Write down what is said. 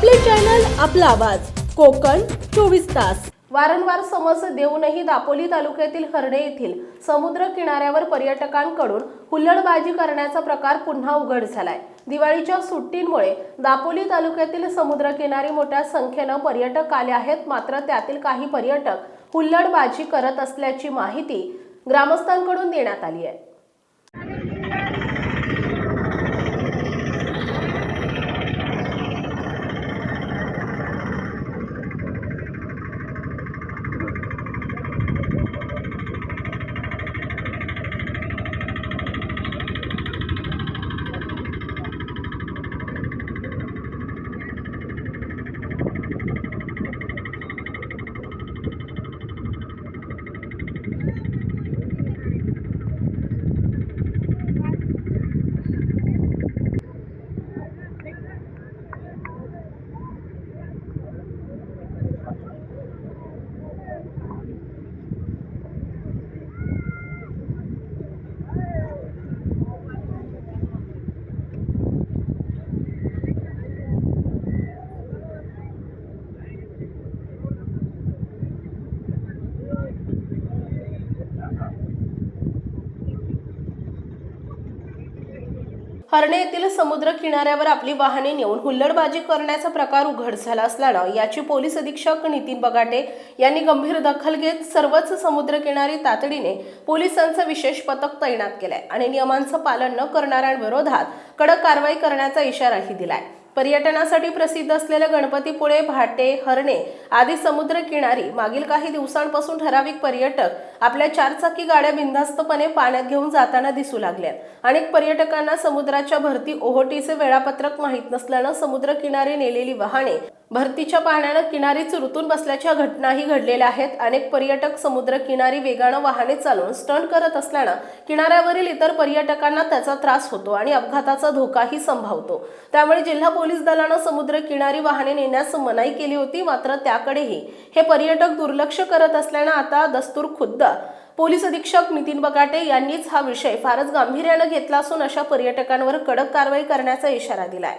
आपले चॅनल आपला आवाज. कोकण चोवीस तास. वारंवार समस्या देऊनही दापोली तालुक्यातील हर्डे येथील समुद्र किनाऱ्यावर पर्यटकांकडून हुल्लडबाजी करण्याचा प्रकार पुन्हा उघड झालाय. दिवाळीच्या सुट्टींमुळे दापोली तालुक्यातील समुद्रकिनारी मोठ्या संख्येनं पर्यटक आले आहेत. मात्र त्यातील काही पर्यटक हुल्लडबाजी करत असल्याची माहिती ग्रामस्थांकडून देण्यात आली आहे. हर्णे येथील समुद्र किनाऱ्यावर आपली वाहने नेऊन हुल्लडबाजी करण्याचा प्रकार उघड झाला असल्यानं याची पोलीस अधीक्षक नितीन बगाटे यांनी गंभीर दखल घेत सर्वच समुद्रकिनारी तातडीने पोलिसांचं विशेष पथक तैनात केलंय आणि नियमांचं पालन न करणाऱ्यांविरोधात कडक कारवाई करण्याचा इशाराही दिलाय. पर्यटनासाठी प्रसिद्ध असलेले गणपतीपुळे भाटे हरणे आदी समुद्र किनारी मागील काही दिवसांपासून ठराविक पर्यटक आपल्या चारचाकी गाड्या बिनधास्तपणे पाण्यात घेऊन जाताना दिसू लागल्यात. अनेक पर्यटकांना समुद्राच्या भरती ओहोटीचे वेळापत्रक माहीत नसल्यानं समुद्र किनारी नेलेली वाहने भरतीच्या पाण्यानं किनारीच ऋतून बसल्याच्या घटनाही घडलेल्या आहेत. अनेक पर्यटक समुद्र किनारी वेगानं वाहने चालवून स्टंट करत असल्यानं किनाऱ्यावरील इतर पर्यटकांना त्याचा त्रास होतो आणि अपघाताचा धोकाही संभावतो. त्यामुळे जिल्हा पोलीस दलानं समुद्र किनारी वाहने नेण्यास मनाई केली होती मात्र त्याकडेही हे पर्यटक दुर्लक्ष करत असल्यानं आता दस्तूर खुद्द. पोलीस अधीक्षक नितीन बगाटे यांनीच हा विषय फारच गांभीर्यानं घेतला असून अशा पर्यटकांवर कडक कारवाई करण्याचा इशारा दिलाय.